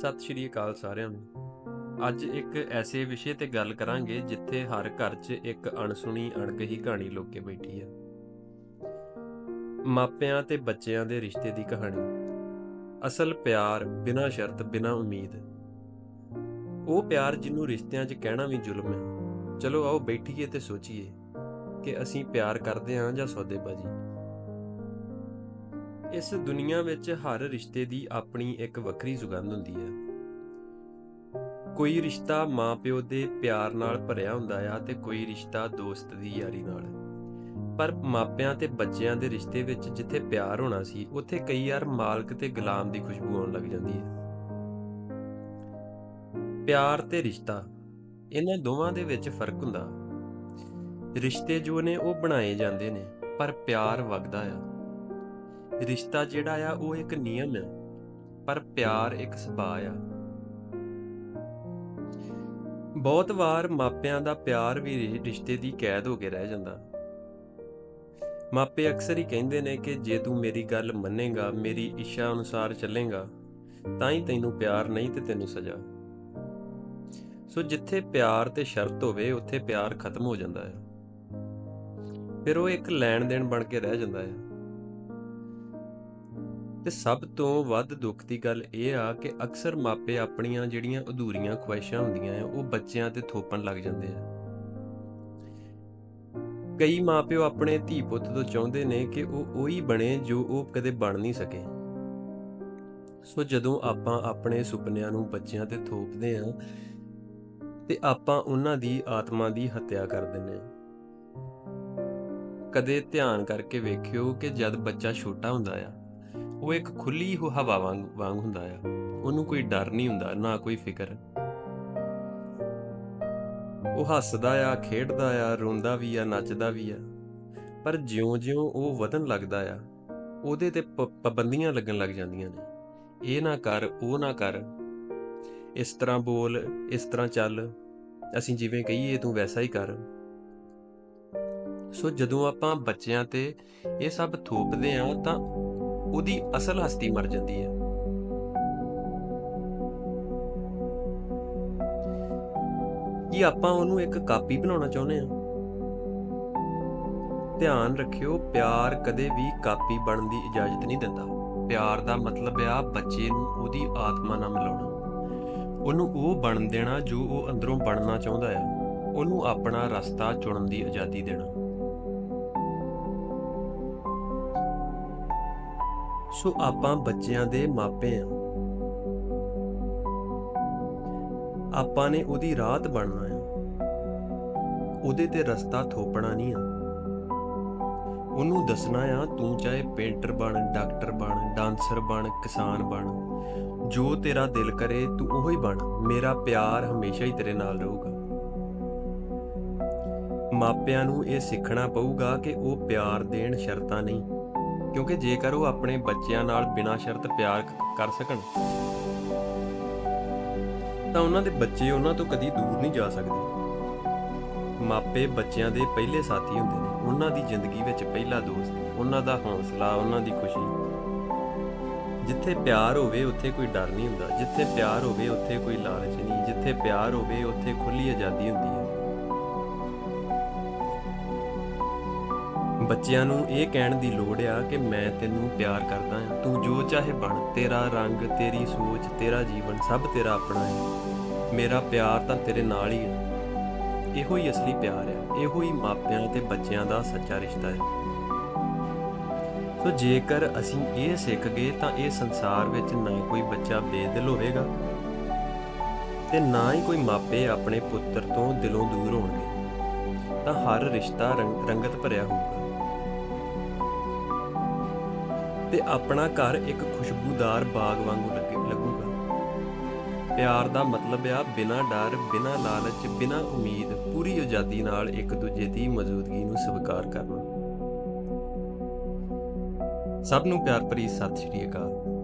ਸਤਿ ਸ਼੍ਰੀ ਅਕਾਲ ਸਾਰਿਆਂ ਨੂੰ। ਅੱਜ ਇੱਕ ਐਸੇ ਵਿਸ਼ੇ ਤੇ ਗੱਲ ਕਰਾਂਗੇ ਜਿੱਥੇ ਹਰ ਘਰ 'ਚ ਇੱਕ ਅਣਸੁਣੀ ਅਣਕਹੀ ਕਹਾਣੀ ਲੁਕ ਬੈਠੀ ਹੈ। ਮਾਪਿਆਂ ਤੇ ਬੱਚਿਆਂ ਦੇ ਰਿਸ਼ਤੇ ਦੀ ਕਹਾਣੀ। ਅਸਲ ਪਿਆਰ ਬਿਨਾਂ ਸ਼ਰਤ, ਬਿਨਾਂ ਉਮੀਦ। ਉਹ ਪਿਆਰ ਜਿਹਨੂੰ ਰਿਸ਼ਤਿਆਂ 'ਚ ਕਹਿਣਾ ਵੀ ਜ਼ੁਲਮ ਹੈ। ਚਲੋ ਆਓ ਬੈਠੀਏ ਤੇ ਸੋਚੀਏ ਕਿ ਅਸੀਂ ਪਿਆਰ ਕਰਦੇ ਹਾਂ ਜਾਂ ਸੌਦੇਬਾਜ਼ੀ। ਇਸ ਦੁਨੀਆ ਵਿੱਚ ਹਰ ਰਿਸ਼ਤੇ ਦੀ ਆਪਣੀ ਇੱਕ ਵੱਖਰੀ ਸੁਗੰਧ ਹੁੰਦੀ ਹੈ। ਕੋਈ ਰਿਸ਼ਤਾ ਮਾਪਿਓ ਦੇ ਪਿਆਰ ਨਾਲ ਭਰਿਆ ਹੁੰਦਾ ਆ ਤੇ ਕੋਈ ਰਿਸ਼ਤਾ ਦੋਸਤ ਦੀ ਯਾਰੀ ਨਾਲ। ਪਰ ਮਾਪਿਆਂ ਤੇ ਬੱਚਿਆਂ ਦੇ ਰਿਸ਼ਤੇ ਵਿੱਚ ਜਿੱਥੇ ਪਿਆਰ ਹੋਣਾ ਸੀ, ਉੱਥੇ ਕਈ ਵਾਰ ਮਾਲਕ ਤੇ ਗੁਲਾਮ ਦੀ ਖੁਸ਼ਬੂ ਆਉਣ ਲੱਗ ਜਾਂਦੀ ਹੈ। ਪਿਆਰ ਤੇ ਰਿਸ਼ਤਾ, ਇਹਨਾਂ ਦੋਵਾਂ ਦੇ ਵਿੱਚ ਫ਼ਰਕ ਹੁੰਦਾ। ਰਿਸ਼ਤੇ ਜੋ ਨੇ ਉਹ ਬਣਾਏ ਜਾਂਦੇ ਨੇ, ਪਰ ਪਿਆਰ ਵਗਦਾ ਆ। ਰਿਸ਼ਤਾ ਜਿਹੜਾ ਆ, ਉਹ ਇੱਕ ਨਿਯਮ ਹੈ ਪਰ ਪਿਆਰ ਇੱਕ ਸੁਭਾਅ ਆ। ਬਹੁਤ ਵਾਰ ਮਾਪਿਆਂ ਦਾ ਪਿਆਰ ਵੀ ਰਿ- ਰਿਸ਼ਤੇ ਦੀ ਕੈਦ ਹੋ ਕੇ ਰਹਿ ਜਾਂਦਾ। ਮਾਪੇ ਅਕਸਰ ਹੀ ਕਹਿੰਦੇ ਨੇ ਕਿ ਜੇ ਤੂੰ ਮੇਰੀ ਗੱਲ ਮੰਨੇਗਾ, ਮੇਰੀ ਇੱਛਾ ਅਨੁਸਾਰ ਚੱਲੇਗਾ, ਤਾਂ ਹੀ ਤੈਨੂੰ ਪਿਆਰ ਨਹੀਂ ਤੇ ਤੈਨੂੰ ਸਜ਼ਾ। ਸੋ ਜਿੱਥੇ ਪਿਆਰ ਤੇ ਸ਼ਰਤ ਹੋਵੇ, ਉੱਥੇ ਪਿਆਰ ਖਤਮ ਹੋ ਜਾਂਦਾ ਹੈ ਫਿਰ ਉਹ ਇੱਕ ਲੈਣ ਦੇਣ ਬਣ ਕੇ ਰਹਿ ਜਾਂਦਾ ਹੈ ਤੇ ਸਭ ਤੋਂ ਵੱਧ ਦੁੱਖ ਦੀ ਗੱਲ ਇਹ ਆ ਕਿ ਅਕਸਰ ਮਾਪੇ ਆਪਣੀਆਂ ਜਿਹੜੀਆਂ ਅਧੂਰੀਆਂ ਖੁਆਇਸ਼ਾਂ ਹੁੰਦੀਆਂ ਆ, ਉਹ ਬੱਚਿਆਂ ਤੇ ਥੋਪਣ ਲੱਗ ਜਾਂਦੇ ਆ। ਕਈ ਮਾਪਿਓ ਆਪਣੇ ਧੀ ਪੁੱਤ ਤੋਂ ਚਾਹੁੰਦੇ ਨੇ ਕਿ ਉਹ ਉਹੀ ਬਣੇ ਜੋ ਉਹ ਕਦੇ ਬਣ ਨਹੀਂ ਸਕੇ। ਸੋ ਜਦੋਂ ਆਪਾਂ ਆਪਣੇ ਸੁਪਨਿਆਂ ਨੂੰ ਬੱਚਿਆਂ ਤੇ ਥੋਪਦੇ ਆ, ਤੇ ਆਪਾਂ ਉਹਨਾਂ ਦੀ ਆਤਮਾ ਦੀ ਹੱਤਿਆ ਕਰ ਦਿੰਦੇ ਆ। ਕਦੇ ਧਿਆਨ ਕਰਕੇ ਵੇਖਿਓ ਕਿ ਜਦ ਬੱਚਾ ਛੋਟਾ ਹੁੰਦਾ ਆ ਉਹ ਇੱਕ ਖੁੱਲੀ ਹੋ ਹਵਾ ਵਾਂਗ ਵਾਂਗ ਹੁੰਦਾ ਆ। ਉਹਨੂੰ ਕੋਈ ਡਰ ਨਹੀਂ ਹੁੰਦਾ, ਨਾ ਕੋਈ ਫਿਕਰ। ਉਹ ਹੱਸਦਾ ਆ, ਖੇਡਦਾ ਆ, ਰੋਂਦਾ ਵੀ ਆ, ਨੱਚਦਾ ਵੀ ਆ। ਪਰ ਜਿਉਂ-ਜਿਉਂ ਉਹ ਵਧਣ ਲੱਗਦਾ ਆ, ਉਹਦੇ ਤੇ ਪਾਬੰਦੀਆਂ ਲੱਗਣ ਲੱਗ ਜਾਂਦੀਆਂ ਨੇ। ਇਹ ਨਾ ਕਰ, ਉਹ ਨਾ ਕਰ। ਇਸ ਤਰ੍ਹਾਂ ਬੋਲ, ਇਸ ਤਰ੍ਹਾਂ ਚੱਲ। ਅਸੀਂ ਜਿਵੇਂ ਕਹੀਏ, ਤੂੰ ਵੈਸਾ ਹੀ ਕਰ। ਸੋ ਜਦੋਂ ਆਪਾਂ ਬੱਚਿਆਂ ਤੇ ਇਹ ਸਭ ਥੋਪਦੇ ਆ, ਤਾਂ ਉਹਦੀ ਅਸਲ ਹਸਤੀ ਮਰ ਜਾਂਦੀ ਹੈ। ਕੀ ਆਪਾਂ ਉਹਨੂੰ ਇੱਕ ਕਾਪੀ ਬਣਾਉਣਾ ਚਾਹੁੰਦੇ ਆ ਧਿਆਨ ਰੱਖਿਓ, ਪਿਆਰ ਕਦੇ ਵੀ ਕਾਪੀ ਬਣਨ ਦੀ ਇਜਾਜ਼ਤ ਨਹੀਂ ਦਿੰਦਾ। ਪਿਆਰ ਦਾ ਮਤਲਬ ਆ ਬੱਚੇ ਨੂੰ ਉਹਦੀ ਆਤਮਾ ਨਾਲ ਮਿਲਾਉਣਾ। ਉਹਨੂੰ ਉਹ ਬਣ ਦੇਣਾ ਜੋ ਉਹ ਅੰਦਰੋਂ ਬਣਨਾ ਚਾਹੁੰਦਾ ਆ। ਉਹਨੂੰ ਆਪਣਾ ਰਸਤਾ ਚੁਣਨ ਦੀ ਆਜ਼ਾਦੀ ਦੇਣਾ। ਸੋ ਆਪਾਂ ਬੱਚਿਆਂ ਦੇ ਮਾਪੇ ਆ। ਆਪਾਂ ਨੇ ਉਹਦੀ ਰਾਤ ਬਣਨਾ ਆ ਉਹਦੇ ਤੇ ਰਸਤਾ ਥੋਪਣਾ ਨਹੀਂ ਆ। ਉਹਨੂੰ ਦੱਸਣਾ ਆ, ਤੂੰ ਚਾਹੇ ਪੇਂਟਰ ਬਣ, ਡਾਕਟਰ ਬਣ, ਡਾਂਸਰ ਬਣ, ਕਿਸਾਨ ਬਣ, ਜੋ ਤੇਰਾ ਦਿਲ ਕਰੇ ਤੂੰ ਉਹੀ ਬਣ। ਮੇਰਾ ਪਿਆਰ ਹਮੇਸ਼ਾ ਹੀ ਤੇਰੇ ਨਾਲ ਰਹੂਗਾ। ਮਾਪਿਆਂ ਨੂੰ ਇਹ ਸਿੱਖਣਾ ਪਊਗਾ ਕਿ ਉਹ ਪਿਆਰ ਦੇਣ ਸ਼ਰਤਾਂ ਨਹੀਂ। ਕਿਉਂਕਿ ਜੇਕਰ ਉਹ ਆਪਣੇ ਬੱਚਿਆਂ ਨਾਲ ਬਿਨਾਂ ਸ਼ਰਤ ਪਿਆਰ ਕਰ ਸਕਣ, ਤਾਂ ਉਹਨਾਂ ਦੇ ਬੱਚੇ ਉਹਨਾਂ ਤੋਂ ਕਦੀ ਦੂਰ ਨਹੀਂ ਜਾ ਸਕਦੇ। ਮਾਪੇ ਬੱਚਿਆਂ ਦੇ ਪਹਿਲੇ ਸਾਥੀ ਹੁੰਦੇ ਨੇ। ਉਹਨਾਂ ਦੀ ਜ਼ਿੰਦਗੀ ਵਿੱਚ ਪਹਿਲਾ ਦੋਸਤ ਉਹਨਾਂ ਦਾ ਹੌਸਲਾ, ਉਹਨਾਂ ਦੀ ਖੁਸ਼ੀ। ਜਿੱਥੇ ਪਿਆਰ ਹੋਵੇ, ਉੱਥੇ ਕੋਈ ਡਰ ਨਹੀਂ ਹੁੰਦਾ। ਜਿੱਥੇ ਪਿਆਰ ਹੋਵੇ, ਉੱਥੇ ਕੋਈ ਲਾਲਚ ਨਹੀਂ। ਜਿੱਥੇ ਪਿਆਰ ਹੋਵੇ, ਉੱਥੇ ਖੁੱਲੀ ਆਜ਼ਾਦੀ ਹੁੰਦੀ ਹੈ। ਬੱਚਿਆਂ ਨੂੰ ਇਹ ਕਹਿਣ ਦੀ ਲੋੜ ਆ ਕਿ ਮੈਂ ਤੈਨੂੰ ਪਿਆਰ ਕਰਦਾ ਹਾਂ। ਤੂੰ ਜੋ ਚਾਹੇ ਬਣ, ਤੇਰਾ ਰੰਗ, ਤੇਰੀ ਸੋਚ, ਤੇਰਾ ਜੀਵਨ, ਸਭ ਤੇਰਾ ਆਪਣਾ ਹੈ। ਮੇਰਾ ਪਿਆਰ ਤਾਂ ਤੇਰੇ ਨਾਲ ਹੀ ਹੈ ਇਹੋ ਹੀ ਅਸਲੀ ਪਿਆਰ ਹੈ ਇਹੋ ਹੀ ਮਾਪਿਆਂ ਤੇ ਬੱਚਿਆਂ ਦਾ ਸੱਚਾ ਰਿਸ਼ਤਾ ਹੈ। ਸੋ ਜੇਕਰ ਅਸੀਂ ਇਹ ਸਿੱਖ ਗਏ ਤਾਂ ਇਹ ਸੰਸਾਰ ਵਿੱਚ ਨਾ ਕੋਈ ਬੱਚਾ ਬੇਦਿਲ ਹੋਵੇਗਾ ਤੇ ਨਾ ਹੀ ਕੋਈ ਮਾਪੇ ਆਪਣੇ ਪੁੱਤਰ ਤੋਂ ਦਿਲੋਂ ਦੂਰ ਹੋਣਗੇ। ਤਾਂ ਹਰ ਰਿਸ਼ਤਾ ਰੰਗ- ਰੰਗਤ ਭਰਿਆ ਹੋਊਗਾ। ਤੇ ਆਪਣਾ ਘਰ ਇੱਕ ਖੁਸ਼ਬੂਦਾਰ ਬਾਗ ਵਾਂਗੂ ਲੱਗੇ ਲੱਗੂਗਾ। ਪਿਆਰ ਦਾ ਮਤਲਬ ਆ ਬਿਨਾਂ ਡਰ, ਬਿਨਾਂ ਲਾਲਚ, ਬਿਨਾਂ ਉਮੀਦ ਪੂਰੀ ਆਜ਼ਾਦੀ ਨਾਲ ਇੱਕ ਦੂਜੇ ਦੀ ਮੌਜੂਦਗੀ ਨੂੰ ਸਵੀਕਾਰ ਕਰਨਾ। ਸਭ ਨੂੰ ਪਿਆਰ ਭਰੀ ਸਤਿ ਸ਼੍ਰੀ ਅਕਾਲ।